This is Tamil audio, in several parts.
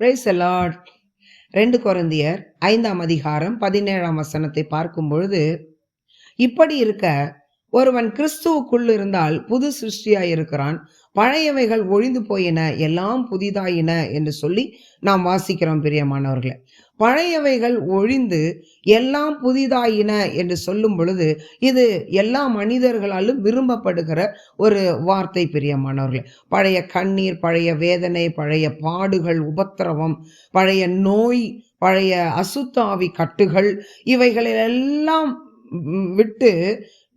பிரைஸ் லார்ட் ரெண்டு குழந்தையர் ஐந்தாம் அதிகாரம் பதினேழாம் வசனத்தை பார்க்கும் பொழுது இப்படி இருக்க ஒருவன் கிறிஸ்துவுக்குள் இருந்தால் புது சிருஷ்டியாய் இருக்கிறான். பழையவைகள் ஒழிந்து போயின எல்லாம் புதிதாயின என்று சொல்லி நாம் வாசிக்கிறோம் பிரியமானவர்களே. பழையவைகள் ஒழிந்து எல்லாம் புதிதாயின என்று சொல்லும் பொழுது இது எல்லா மனிதர்களாலும் விரும்பப்படுகிற ஒரு வார்த்தை பிரியமானவர்களே. பழைய கண்ணீர் பழைய வேதனை பழைய பாடுகள் உபத்திரவம் பழைய நோய் பழைய அசுத்தாவி கட்டுகள் இவைகளெல்லாம் விட்டு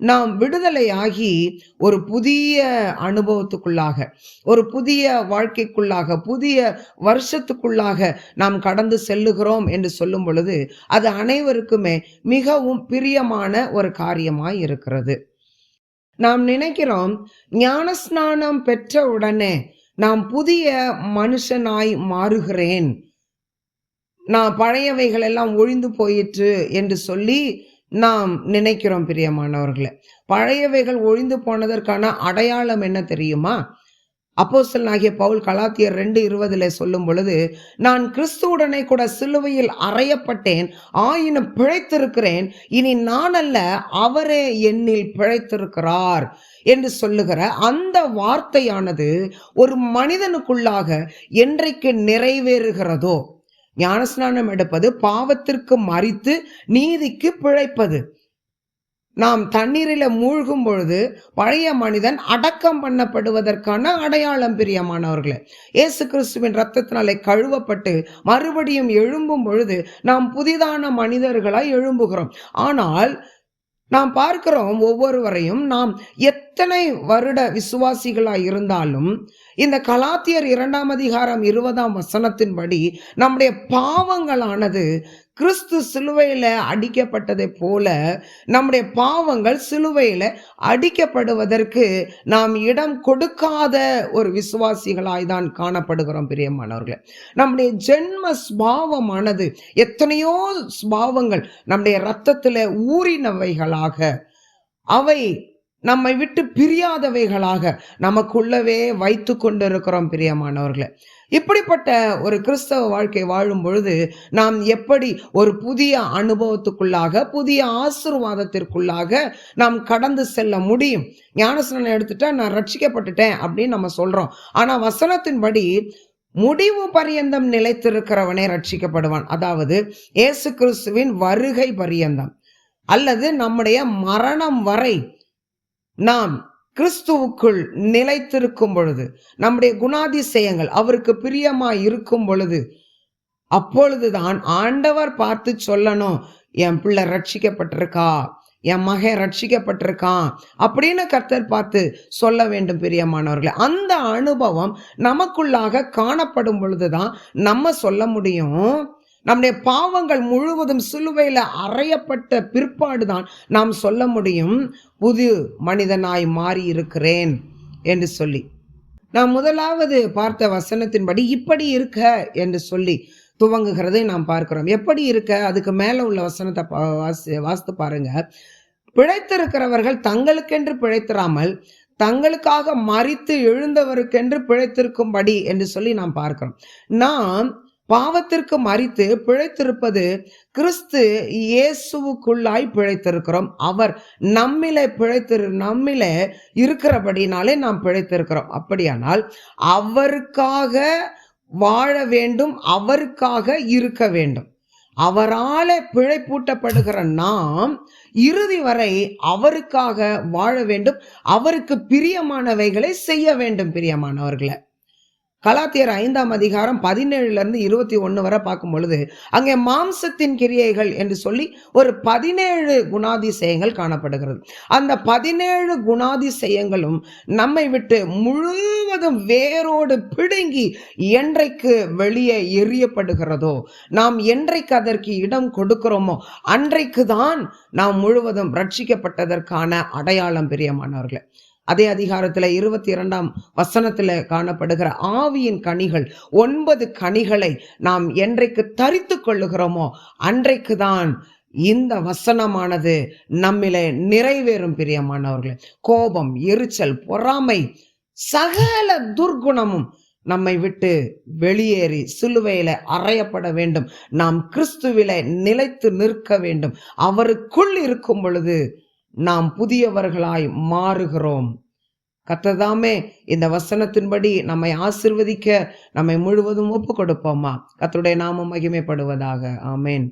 நாம் விடுதலையாகி ஒரு புதிய அனுபவத்துக்குள்ளாக ஒரு புதிய வாழ்க்கைக்குள்ளாக புதிய வருஷத்துக்குள்ளாக நாம் கடந்து செல்லுகிறோம் என்று சொல்லும் பொழுது அது அனைவருக்குமே மிகவும் பிரியமான ஒரு காரியமாய் இருக்கிறது. நாம் நினைக்கிறோம் ஞானஸ்நானம் பெற்ற உடனே நாம் புதிய மனுஷனாய் மாறுகிறேன். நான் பழையவைகள் எல்லாம் ஒழிந்து போயிற்று என்று சொல்லி நாம் நினைக்கிறோம் பிரியமானவர்களை. பழையவைகள் ஒழிந்து போனதற்கான அடையாளம் என்ன தெரியுமா? அப்போசல் ஆகிய பவுல் கலாத்தியர் ரெண்டு இருபதுல சொல்லும் பொழுது நான் கிறிஸ்துவுடனே கூட சிலுவையில் அறையப்பட்டேன் ஆயினும் பிழைத்திருக்கிறேன். இனி நான் அல்ல அவரே என்னில் பிழைத்திருக்கிறார் என்று சொல்லுகிற அந்த வார்த்தையானது ஒரு மனிதனுக்குள்ளாக என்றைக்கு நிறைவேறுகிறதோ ஞானஸ்நானம் எடுப்பது பாவத்திற்கு மறித்து நீதிக்கு பிழைப்பது. நாம் தண்ணீரில் மூழ்கும் பொழுது பழைய மனிதன் அடக்கம் பண்ணப்படுவதற்கான அடையாளம் பிரியமானவர்களே. இயேசு கிறிஸ்துவின் ரத்தத்தினாலே கழுவப்பட்டு மறுபடியும் எழும்பும் பொழுது நாம் புதிதான மனிதர்களாய் எழும்புகிறோம். ஆனால் நாம் பார்க்கிறோம் ஒவ்வொருவரையும் நாம் எத்தனை வருட விசுவாசிகளாக இருந்தாலும் இந்த கலாத்தியர் இரண்டாம் அதிகாரம் இருபதாம் வசனத்தின்படி நம்முடைய பாவங்களானது கிறிஸ்து சிலுவையில் அடிக்கப்பட்டதை போல நம்முடைய பாவங்கள் சிலுவையில் அடிக்கப்படுவதற்கு நாம் இடம் கொடுக்காத ஒரு விசுவாசிகளாய் தான் காணப்படுகிறோம் பிரியமானவர்களே. நம்முடைய ஜென்ம ஸ்பாவமானது எத்தனையோ ஸ்பாவங்கள் நம்முடைய ரத்தத்தில் ஊறினவைகளாக அவை நம்மை விட்டு பிரியாதவைகளாக நமக்குள்ளவே வைத்து கொண்டிருக்கிறோம் பிரியமானவர்களை. இப்படிப்பட்ட ஒரு கிறிஸ்தவ வாழ்க்கை வாழும் பொழுது நாம் எப்படி ஒரு புதிய அனுபவத்துக்குள்ளாக புதிய ஆசிர்வாதத்திற்குள்ளாக நாம் கடந்து செல்ல முடியும்? ஞானசனம் எடுத்துட்டா நான் ரட்சிக்கப்பட்டுட்டேன் அப்படின்னு நம்ம சொல்றோம். ஆனா வசனத்தின்படி முடிவு பரியந்தம் நிலைத்திருக்கிறவனே ரட்சிக்கப்படுவான். அதாவது இயேசு கிறிஸ்துவின் வருகை பரியந்தம். அல்லது நம்முடைய மரணம் வரை நாம் கிறிஸ்துவுக்குள் நிலைத்திருக்கும் பொழுது நம்முடைய குணாதிசயங்கள் அவருக்கு பிரியமாய் இருக்கும் பொழுது அப்பொழுதுதான் ஆண்டவர் பார்த்து சொல்லணும் என் பிள்ளை ரட்சிக்கப்பட்டிருக்கா என் மகன் ரட்சிக்கப்பட்டிருக்கான் அப்படின்னு கர்த்தர் பார்த்து சொல்ல வேண்டும் பிரியமானவர்களே. அந்த அனுபவம் நமக்குள்ளாக காணப்படும் பொழுதுதான் நம்ம சொல்ல முடியும் நம்முடைய பாவங்கள் முழுவதும் சிலுவையில் அறையப்பட்ட பிற்பாடு தான் நாம் சொல்ல முடியும் புது மனிதனாய் மாறி இருக்கிறேன் என்று சொல்லி. நாம் முதலாவது பார்த்த வசனத்தின்படி இப்படி இருக்க என்று சொல்லி துவங்குகிறதை நாம் பார்க்கிறோம். எப்படி இருக்க? அதுக்கு மேலே உள்ள வசனத்தை வாசி வாசித்து பாருங்க. பிழைத்திருக்கிறவர்கள் தங்களுக்கென்று பிழைத்திராமல் தங்களுக்காக மறித்து எழுந்தவருக்கென்று பிழைத்திருக்கும்படி என்று சொல்லி நாம் பார்க்கிறோம். நாம் பாவத்திற்கு மறித்து பிழைத்திருப்பது கிறிஸ்து இயேசுவுக்குள்ளாய் பிழைத்திருக்கிறோம். அவர் நம்மிலே பிழைத்திரு நம்மிலே இருக்கிறபடினாலே நாம் பிழைத்திருக்கிறோம். அப்படியானால் அவருக்காக வாழ வேண்டும் அவருக்காக இருக்க வேண்டும். அவரால பிழைப்பூட்டப்படுகிற நாம் இறுதி வரை அவருக்காக வாழ வேண்டும். அவருக்கு பிரியமானவைகளை செய்ய வேண்டும் பிரியமானவர்களை. கலாத்தியர் ஐந்தாம் அதிகாரம் பதினேழுல இருந்து இருபத்தி ஒன்று வரை பார்க்கும் பொழுது அங்கே மாம்சத்தின் கிரியைகள் என்று சொல்லி ஒரு பதினேழு குணாதிசயங்கள் காணப்படுகிறது. அந்த பதினேழு குணாதிசயங்களும் நம்மை விட்டு முழுவதும் வேரோடு பிடுங்கி என்றைக்கு வெளியே எரியப்படுகிறதோ நாம் என்றைக்கு அதற்கு இடம் கொடுக்கிறோமோ அன்றைக்கு தான் நாம் முழுவதும் ரட்சிக்கப்பட்டதற்கான அடையாளம் பிரியமானவர்களே. அதே அதிகாரத்தில் இருபத்தி இரண்டாம் வசனத்தில் காணப்படுகிற ஆவியின் கனிகள் ஒன்பது கனிகளை நாம் என்றைக்கு தரித்து கொள்ளுகிறோமோ அன்றைக்கு தான் இந்த வசனமானது நம்மிலே நிறைவேறும் பிரியமானவர்களே. கோபம் எரிச்சல் பொறாமை சகல துர்குணமும் நம்மை விட்டு வெளியேறி சிலுவையில அறையப்பட வேண்டும். நாம் கிறிஸ்துவில நிலைத்து நிற்க வேண்டும். அவருக்குள் இருக்கும் பொழுது நாம் புதியவர்களாய் மாறுகிறோம். கத்ததாமே இந்த வசனத்தின்படி நம்மை ஆசிர்வதிக்க நம்மை முழுவதும் ஒப்பு கொடுப்போமா கத்தருடைய நாமம் மகிமைப்படுவதாக. ஆமேன்.